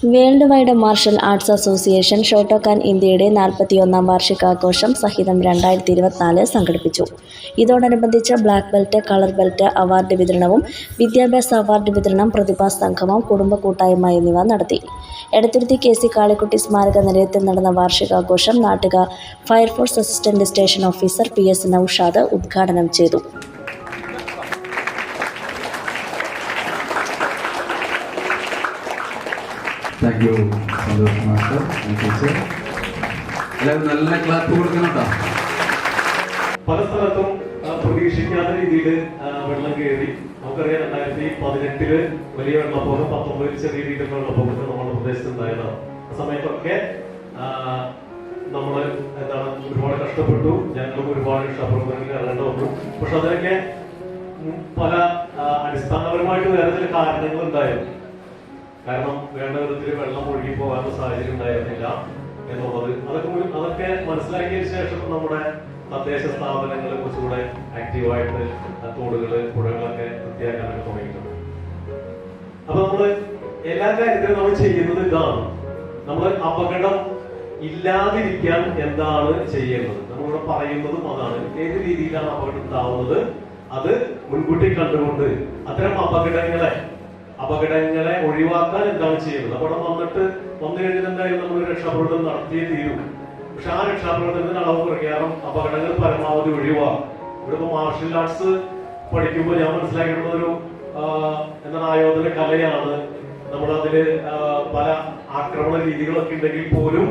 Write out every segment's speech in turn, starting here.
World wide martial arts association Shotokan ഇന്ത്യയുടെ നാൽപ്പത്തിയൊന്നാം വാർഷികാഘോഷം സഹിതം രണ്ടായിരത്തി ഇരുപത്തിനാല് സംഘടിപ്പിച്ചു. ഇതോടനുബന്ധിച്ച് black belt colour belt award വിതരണവും വിദ്യാഭ്യാസ അവാർഡ് വിതരണം പ്രതിഭാ സംഗമം കുടുംബ കൂട്ടായ്മ എന്നിവ നടത്തി. എടത്തുരുത്തി കെ സി കാളിക്കുട്ടി സ്മാരക നിലയത്തിൽ നടന്ന വാർഷികാഘോഷം നാട്ടുകാർ fire force assistant station officer P S Naushad ഉദ്ഘാടനം ചെയ്തു. Thank you Santhosh master teacher എല്ലാവരും നല്ല ക്ലാപ്പ് കൊടുക്കണം കേട്ടോ പല സ്ഥലത്തും പ്രതീക്ഷിക്കാത്ത രീതിയിൽ വെള്ളം കയറി. നമുക്കറിയാം രണ്ടായിരത്തി പതിനെട്ടിൽ വലിയ വെള്ളപ്പൊക്കം പത്തൊമ്പതിൽ ചെറിയ രീതിയിൽ വെള്ളപ്പൊക്കം നമ്മുടെ പ്രദേശത്ത് ഉണ്ടായതാണ്. ആ സമയത്തൊക്കെ നമ്മൾ നമ്മൾ എന്താണ് ഒരുപാട് കഷ്ടപ്പെട്ടു. ഞങ്ങളും ഒരുപാട് രക്ഷാപ്രവർത്തനങ്ങൾ ഇറങ്ങേണ്ട വന്നു. പക്ഷെ അതിനൊക്കെ പല അടിസ്ഥാനപരമായിട്ട് വേറെ ചില കാരണങ്ങൾ ഉണ്ടായിരുന്നു കാരണം വേണ്ട വിധത്തിൽ വെള്ളം ഒഴുകി പോകാനുള്ള സാഹചര്യം ഉണ്ടായിരുന്നില്ല എന്നുള്ളത്. അതൊക്കെ അതൊക്കെ മനസ്സിലാക്കിയതിനു ശേഷം നമ്മുടെ തദ്ദേശ സ്ഥാപനങ്ങൾ കുറച്ചുകൂടെ ആക്റ്റീവായിട്ട് തോടുകൾ പുഴകളൊക്കെ വൃത്തിയാക്കാനൊക്കെ തുടങ്ങിയിട്ടുണ്ട്. അപ്പൊ നമ്മൾ എല്ലാ കാര്യത്തിലും നമ്മൾ ചെയ്യുന്നത് ഇതാണ്. നമ്മൾ അപകടം ഇല്ലാതിരിക്കാൻ എന്താണ് ചെയ്യേണ്ടത്? നമ്മളിവിടെ പറയുന്നതും അതാണ്. ഏത് രീതിയിലാണ് അപകടം ഉണ്ടാവുന്നത്? അത് മുൻകൂട്ടി കണ്ടുകൊണ്ട് അത്തരം അപകടങ്ങളെ അപകടങ്ങളെ ഒഴിവാക്കാൻ എന്താണ് ചെയ്യുന്നത്? അപകടം വന്നിട്ട് വന്നു കഴിഞ്ഞാൽ എന്തായാലും നമ്മൾ രക്ഷാപ്രവർത്തനം നടത്തിയേ തീരും. പക്ഷെ ആ രക്ഷാപ്രവർത്തനത്തിന് അളവ് കുറയ്ക്കാറും അപകടങ്ങൾ പരമാവധി ഒഴിവാക്കും ഇവിടെ ഇപ്പൊ മാർഷൽ ആർട്സ് പഠിക്കുമ്പോൾ ഞാൻ മനസ്സിലാക്കിയിട്ടുള്ള ഒരു എന്താണ് ആയോധന കലയാണ്. നമ്മളതിൽ അതിൽ പല ആക്രമണ രീതികളൊക്കെ ഉണ്ടെങ്കിൽ പോലും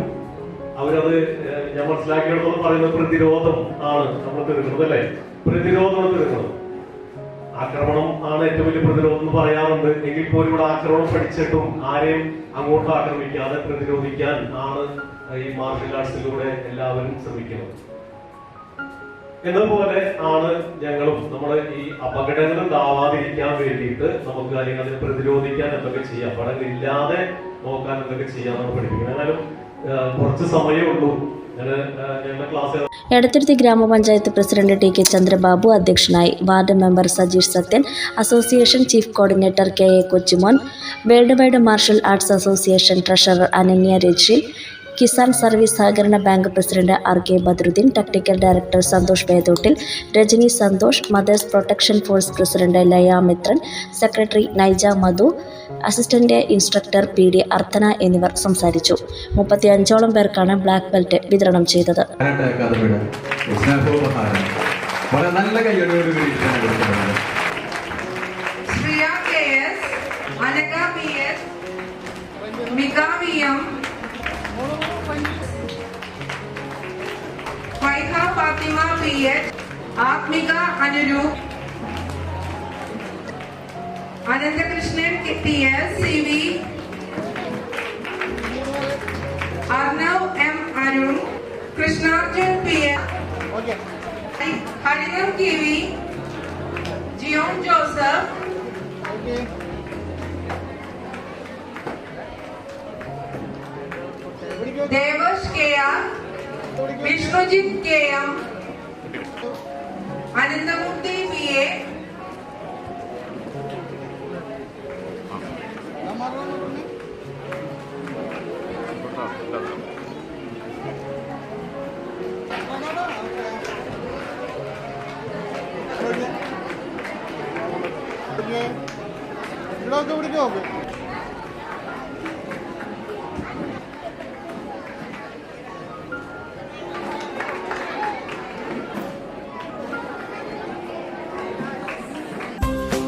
അവരത് ഞാൻ മനസ്സിലാക്കിയിടത്തോളം പറയുന്നത് പ്രതിരോധം ആണ്. നമ്മൾ തീർക്കുന്നത് അല്ലെ? പ്രതിരോധമാണ് തീർക്കുന്നത്. ആക്രമണം ആണ് ഏറ്റവും വലിയ പ്രതിരോധം എന്ന് പറയാറുണ്ട്. എങ്കിൽ പോലും ഇവിടെ ആക്രമണം പഠിച്ചിട്ടും ആരെയും അങ്ങോട്ട് ആക്രമിക്കാതെ പ്രതിരോധിക്കാൻ ആണ് ഈ മാർഷൽ ആർട്സിലൂടെ എല്ലാവരും ശ്രമിക്കുന്നത്. എന്നതുപോലെ ആണ് ഞങ്ങളും നമ്മുടെ ഈ അപകടങ്ങൾ ഉണ്ടാവാതിരിക്കാൻ വേണ്ടിയിട്ട് നമുക്ക് അല്ലെങ്കിൽ അതിനെ പ്രതിരോധിക്കാൻ എന്തൊക്കെ ചെയ്യാം. അപകടങ്ങൾ ഇല്ലാതെ നോക്കാൻ എന്തൊക്കെ ചെയ്യാന്നാണ് പഠിപ്പിക്കുന്നത് എന്നാലും കുറച്ച് സമയമേ ഉള്ളൂ. എടത്തുരുത്തി ഗ്രാമപഞ്ചായത്ത് പ്രസിഡന്റ് ടി കെ ചന്ദ്രബാബു അധ്യക്ഷനായി ward member Sajeesh Sathyan association chief coordinator K A Kochumon world wide martial arts association treasurer Ananya Rajil Kisan service സഹകരണ bank president R K Badruddin technical director Santhosh Vedottil Rajani Santhosh mothers protection force president Laya Mithran secretary Naija Madhu assistant instructor P D Arthana എന്നിവർ സംസാരിച്ചു. മുപ്പത്തി അഞ്ചോളം പേർക്കാണ് black belt വിതരണം ചെയ്തത്. വളരെ നല്ല Shriya K S Anaka P S Mika V M Faiha Fathima P S Athmika Anuroop Ananthakrishnan T S C V Arnav M Arun Krishnarjun P S Harinam K V Jiyon Joseph Devas K R Vishnujith K M Ananthamoorthy P A ഇവിടെയൊക്കെ പിടിക്കോ